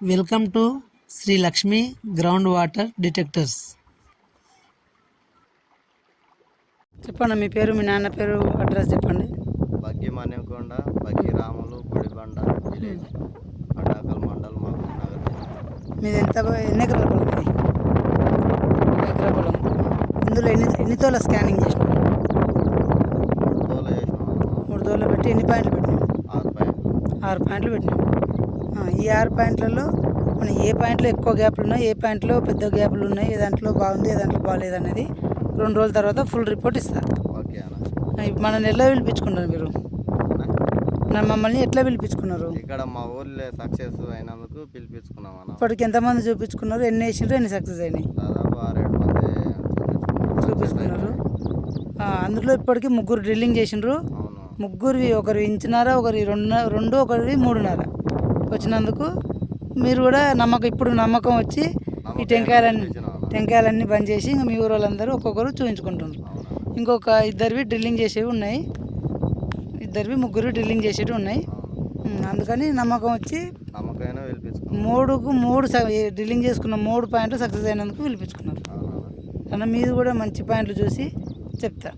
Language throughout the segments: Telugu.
Welcome to Sri Lakshmi ground water detectors చెప్పండి మీ పేరు మీ నాన్న పేరు అడ్రస్ చెప్పండి. బగ్గి మన్యంకొండ బగ్గి రాములు గుడిబండ విలేజ్ అడాకల్ మండల్ జిల్లా. మీది ఎంత ఎన్ని ఎకరాల పొలం? ఒక ఎకరా పొలం. ఇందులో ఎన్ని ఎన్ని తోల స్కానింగ్ చేసినాం తోలు చేసినాం. మూడు తోలు పెట్టి ఎన్ని పాయింట్లు పెట్టినాం ఆరు పాయింట్లు. ఆరు పాయింట్లు పెట్టినాం ఈ ఆరు పాయింట్లలో మనం ఏ పాయింట్లో ఎక్కువ గ్యాప్లు ఉన్నాయి ఏ పాయింట్లో పెద్ద గ్యాప్లు ఉన్నాయి ఏ దాంట్లో బాగుంది ఏ దాంట్లో బాగాలేదు అనేది రెండు రోజుల తర్వాత ఫుల్ రిపోర్ట్ ఇస్తా. ఓకే అన్న. ఆ, ఇప్పుడు మనల్ని ఎలా పిలిపించుకున్నారు మీరు? మమ్మల్ని ఎట్లా పిలిపించుకున్నారు? ఇక్కడ మా ఊర్లో సక్సెస్ అయినందుకు పిలిపించుకున్నాం ఇప్పటికి ఎంతమంది చూపించుకున్నారు? ఎన్ని వేసిండ్రు ఎన్ని సక్సెస్ అయినాయి? చూపించుకున్నారు. అందులో ఇప్పటికి ముగ్గురు డ్రిల్లింగ్ చేసిండ్రు. ముగ్గురివి ఒకరు ఇంచున్నర ఒకరి రెండు రెండు ఒకరివి మూడున్నర? వచ్చినందుకు మీరు కూడా నమ్మకం ఇప్పుడు నమ్మకం వచ్చి ఈ టెంకాయలన్నీ. టెంకాయలన్నీ బంద్ చేసి ఇంకా మీ ఊరు వాళ్ళందరూ ఒక్కొక్కరు చూపించుకుంటున్నారు ఇంకొక ఇద్దరివి డ్రిల్లింగ్ చేసేవి ఉన్నాయి. ఇద్దరివి ముగ్గురు డ్రిల్లింగ్ చేసేవి ఉన్నాయి. అందుకని నమ్మకం వచ్చి మూడుకు మూడు డ్రిల్లింగ్ చేసుకున్న మూడు పాయింట్లు సక్సెస్ అయినందుకు పిలిపించుకున్నారు. అన్న మీది కూడా మంచి పాయింట్లు చూసి చెప్తా.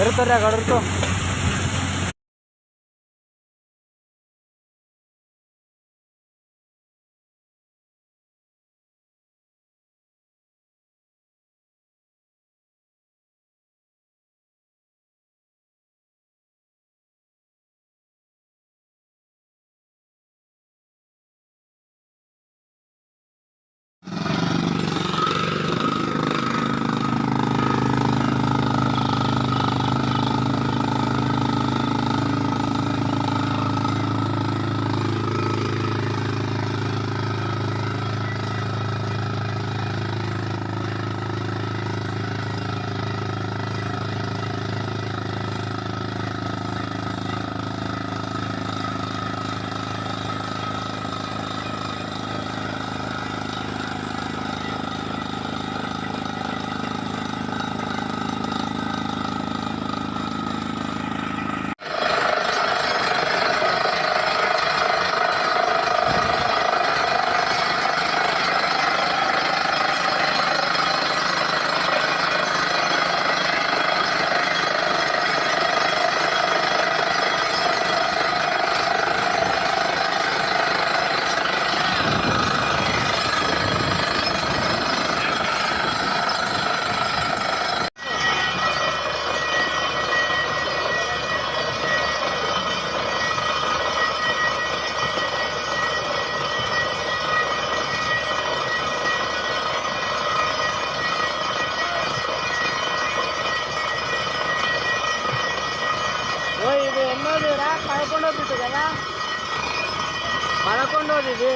എടുത്തരാ കടർത്തോ పదకొండోది ఇది.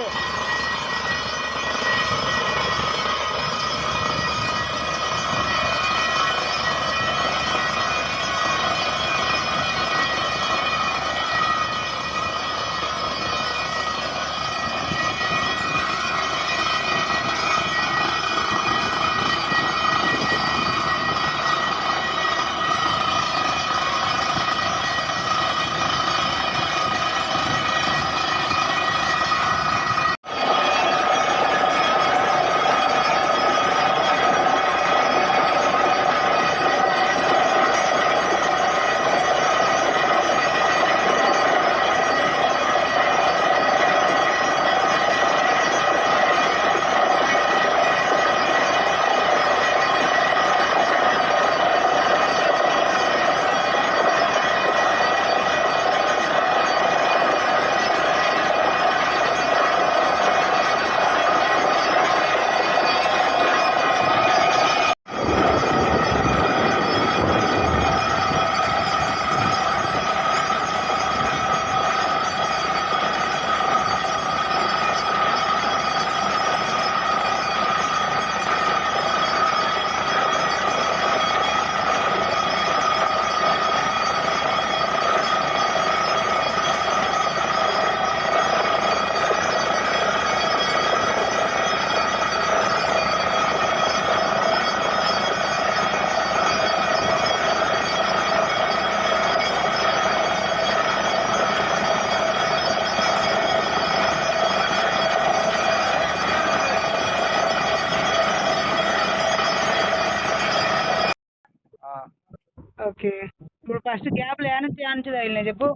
ఓకే. ఇప్పుడు ఫస్ట్ గ్యాప్లు ఏ నుంచి ఏ నుంచి తగిలినాయి చెప్పు.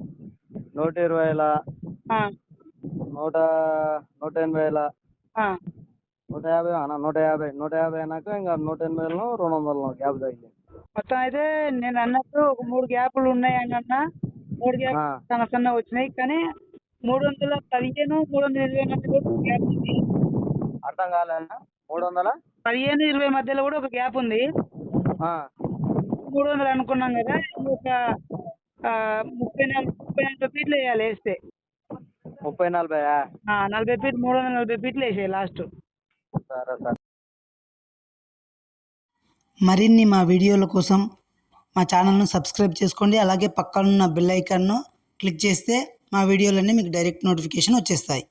నూట ఇరవైల ఆ, నూట నూట ఎనభైల ఆ, నూట యాభై అన్న నూట యాభై నూట యాభై అయినాక ఇంకా నూట ఎనభైలో రెండు వందలు గ్యాప్ తగిలింది. మొత్తం అయితే నేను అన్నట్టు ఒక మూడు గ్యాపులు ఉన్నాయి అని అన్న. మూడు గ్యాప్. సన్న సన్న వచ్చినాయి. కానీ మూడు వందల పదిహేను మూడు వందల ఇరవై మధ్యలో గ్యాప్ ఉంది. అర్థం కాలేదా? మూడు వందల పదిహేను ఇరవై మధ్యలో కూడా ఒక గ్యాప్ ఉంది. మూడు వందలు అనుకున్నాం కదా ఇంకొక ఆ, ముప్పై నాలుగు ముప్పై నలభై ఫీట్లు వేయాలి వేస్తే. ముప్పై నలభైయా ఆ, నలభై ఫీట్ మూడు వందల నలభై ఫీట్లు వేసేయాలి లాస్ట్. సరే సరే. మరిన్ని మా వీడియోల కోసం మా ఛానల్ను సబ్స్క్రైబ్ చేసుకోండి. అలాగే పక్కనున్న బెల్ ఐకాన్ను క్లిక్ చేస్తే మా వీడియోలన్నీ మీకు డైరెక్ట్ నోటిఫికేషన్ వచ్చేస్తాయి.